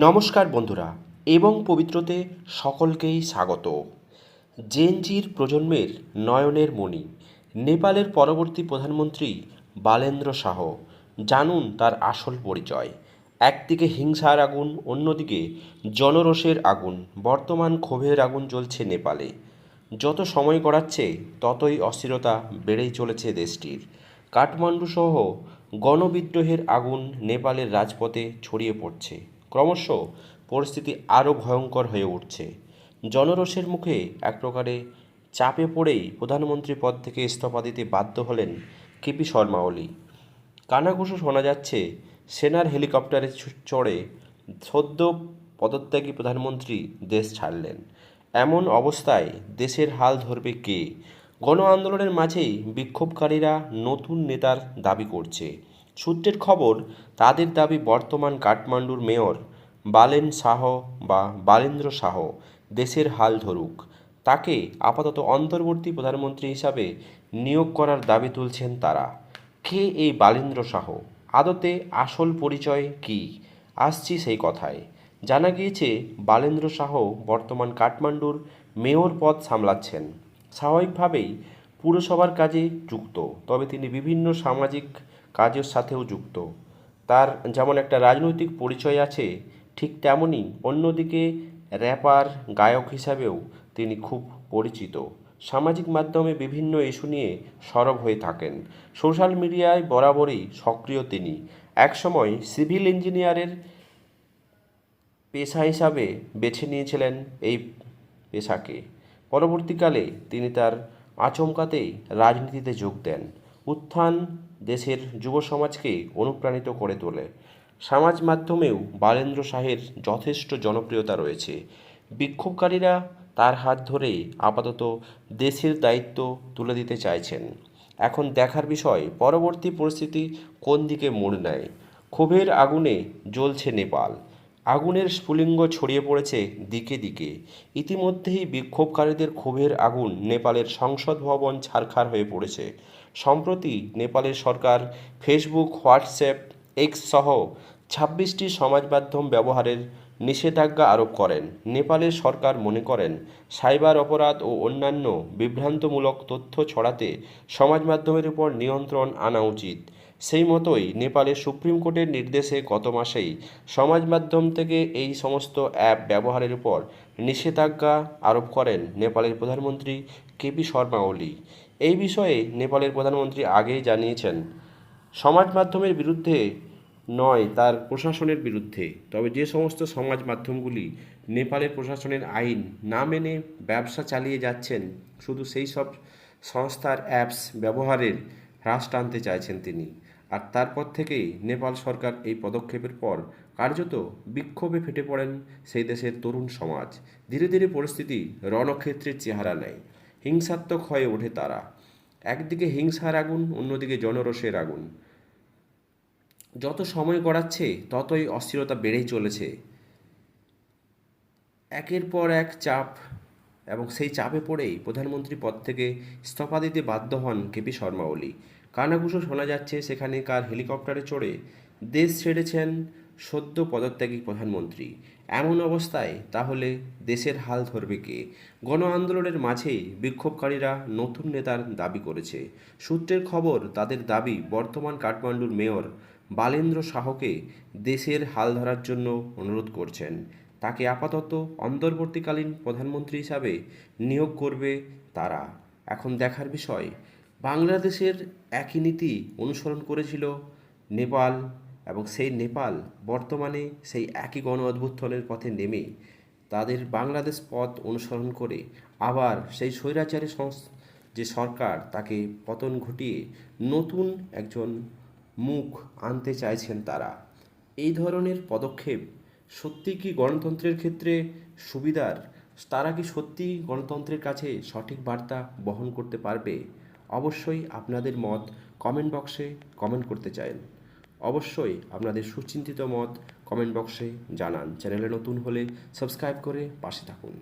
নমস্কার বন্ধুরা, এবং পবিত্রতে সকলকেই স্বাগত। জেনজির প্রজন্মের নয়নের মণি, নেপালের পরবর্তী প্রধানমন্ত্রী বালেন্দ্র শাহ। জানুন তার আসল পরিচয়। একদিকে হিংসার আগুন, অন্যদিকে জনরোষের আগুন, বর্তমান ক্ষোভের আগুন জ্বলছে নেপালে। যত সময় গড়াচ্ছে, ততই অস্থিরতা বেড়েই চলেছে দেশটির। কাঠমান্ডু সহ গণবিদ্রোহের আগুন নেপালের রাজপথে ছড়িয়ে পড়ছে। ক্রমশ পরিস্থিতি আরও ভয়ঙ্কর হয়ে উঠছে। জনরোষের মুখে এক প্রকারে চাপে পড়েই প্রধানমন্ত্রী পদ থেকে ইস্তফা দিতে বাধ্য হলেন কেপি শর্মা ওলি। কানাঘুষো শোনা যাচ্ছে, সেনার হেলিকপ্টারে চড়ে সদ্য পদত্যাগী প্রধানমন্ত্রী দেশ ছাড়লেন। এমন অবস্থায় দেশের হাল ধরবে কে? গণ আন্দোলনের মাঝেই বিক্ষোভকারীরা নতুন নেতার দাবি করছে। সূত্রের খবর, তাদের দাবি বর্তমান কাঠমান্ডুর মেয়র বালেন শাহ বা বালেন্দ্র শাহ দেশের হাল ধরুক। তাকে আপাতত অন্তর্বর্তী প্রধানমন্ত্রী হিসাবে নিয়োগ করার দাবি তুলছেন তারা। কে এই বালেন্দ্র শাহ? আদতে আসল পরিচয় কি? আসছি সেই কথায়। জানা গিয়েছে, বালেন্দ্র শাহ বর্তমান কাঠমান্ডুর মেয়র পদ সামলাচ্ছেন। স্বাভাবিকভাবেই পুরসভার কাজে যুক্ত, তবে তিনি বিভিন্ন সামাজিক কাজের সাথেও যুক্ত। তার যেমন একটা রাজনৈতিক পরিচয় আছে, ঠিক তেমনই অন্যদিকে র্যাপার, গায়ক হিসাবেও তিনি খুব পরিচিত। সামাজিক মাধ্যমে বিভিন্ন ইস্যু নিয়ে সরব হয়ে থাকেন। সোশ্যাল মিডিয়ায় বরাবরই সক্রিয় তিনি। একসময় সিভিল ইঞ্জিনিয়ারের পেশা হিসাবে বেছে নিয়েছিলেন এই পেশাকে। পরবর্তীকালে তিনি তার আচমকাতেই রাজনীতিতে যোগ দেন। উত্থান দেশের যুব সমাজকে অনুপ্রাণিত করে তোলে। সমাজ মাধ্যমেও বালেন্দ্র শাহের যথেষ্ট জনপ্রিয়তা রয়েছে। বিক্ষোভকারীরা তার হাত ধরেই আপাতত দেশের দায়িত্ব তুলে দিতে চাইছেন। এখন দেখার বিষয়, পরবর্তী পরিস্থিতি কোন দিকে মোড় নেয়? ক্ষোভের আগুনে জ্বলছে নেপাল। আগুনের স্ফুলিঙ্গ ছড়িয়ে পড়েছে দিকে দিকে। ইতিমধ্যেই বিক্ষোভকারীদের ক্ষোভের আগুন নেপালের সংসদ ভবন ছারখার হয়ে পড়েছে। সম্প্রতি নেপালের সরকার ফেসবুক, হোয়াটসঅ্যাপ, এক্স সহ ছাব্বিশটি সমাজ মাধ্যম ব্যবহারের নিষেধাজ্ঞা আরোপ করেন। নেপালের সরকার মনে করেন, সাইবার অপরাধ ও অন্যান্য বিভ্রান্তমূলক তথ্য ছড়াতে সমাজ মাধ্যমের উপর নিয়ন্ত্রণ আনা উচিত। সেই মতোই নেপালের সুপ্রিম কোর্টের নির্দেশে গত মাসেই সমাজ মাধ্যম থেকে এই সমস্ত অ্যাপ ব্যবহারের উপর নিষেধাজ্ঞা আরোপ করেন নেপালের প্রধানমন্ত্রী কেপি শর্মা ওলি। এই বিষয়ে নেপালের প্রধানমন্ত্রী আগেই জানিয়েছেন সমাজ মাধ্যমের বিরুদ্ধে নয়, তার প্রশাসনের বিরুদ্ধে। তবে যে সমস্ত সমাজ মাধ্যমগুলি নেপালের প্রশাসনের আইন না মেনে ব্যবসা চালিয়ে যাচ্ছেন, শুধু সেই সব সংস্থার অ্যাপস ব্যবহারের হ্রাস টানতে চাইছেন তিনি। আর তারপর থেকেই নেপাল সরকার এই পদক্ষেপের পর কার্যত বিক্ষোভে ফেটে পড়েন সেই দেশের তরুণ সমাজ। ধীরে ধীরে পরিস্থিতি রণক্ষেত্রের চেহারা নেয়। হিংসাত্মক হয়ে ওঠে তারা। একদিকে হিংসার আগুন, অন্যদিকে জনরোষের আগুন। যত সময় গড়াচ্ছে, ততই অস্থিরতা বেড়েই চলেছে। একের পর এক চাপ এবং সেই চাপে পড়েই প্রধানমন্ত্রী পদ থেকে ইস্তফা দিতে বাধ্য হন কেপি শর্মা ওলি। কানাঘুষো শোনা যাচ্ছে, সেখানেকার হেলিকপ্টারে চড়ে দেশ ছেড়েছেন সদ্য পদত্যাগী প্রধানমন্ত্রী। এমন অবস্থায় তাহলে দেশের হাল ধরবে কে? গণ আন্দোলনের মাঝেই বিক্ষোভকারীরা নতুন নেতার দাবি করেছে। সূত্রের খবর, তাদের দাবি বর্তমান কাঠমান্ডুর মেয়র বালেন্দ্র শাহকে দেশের হাল ধরার জন্য অনুরোধ করছেন। তাকে আপাতত অন্তর্বর্তীকালীন প্রধানমন্ত্রী হিসাবে নিয়োগ করবে তারা। এখন দেখার বিষয়, বাংলাদেশের একই নীতি অনুসরণ করেছিল নেপাল এবং সেই নেপাল বর্তমানে সেই একই গণ অভ্যুত্থানের পথে নেমে তাদের বাংলাদেশ পথ অনুসরণ করে আবার সেই স্বৈরাচারী যে সরকার তাকে পতন ঘটিয়ে নতুন একজন মুখ আনতে চাইছেন তারা। এই ধরনের পদক্ষেপ সত্যি কি গণতন্ত্রের ক্ষেত্রে সুবিধার? তারা কি সত্যি গণতন্ত্রের কাছে সঠিক বার্তা বহন করতে পারবে? অবশ্যই আপনাদের মত কমেন্ট বক্সে কমেন্ট করতে চান অবশ্যই আপনাদের সুচিন্তিত মত কমেন্ট বক্সে জানান। চ্যানেলে নতুন হলে সাবস্ক্রাইব করে পাশে থাকুন।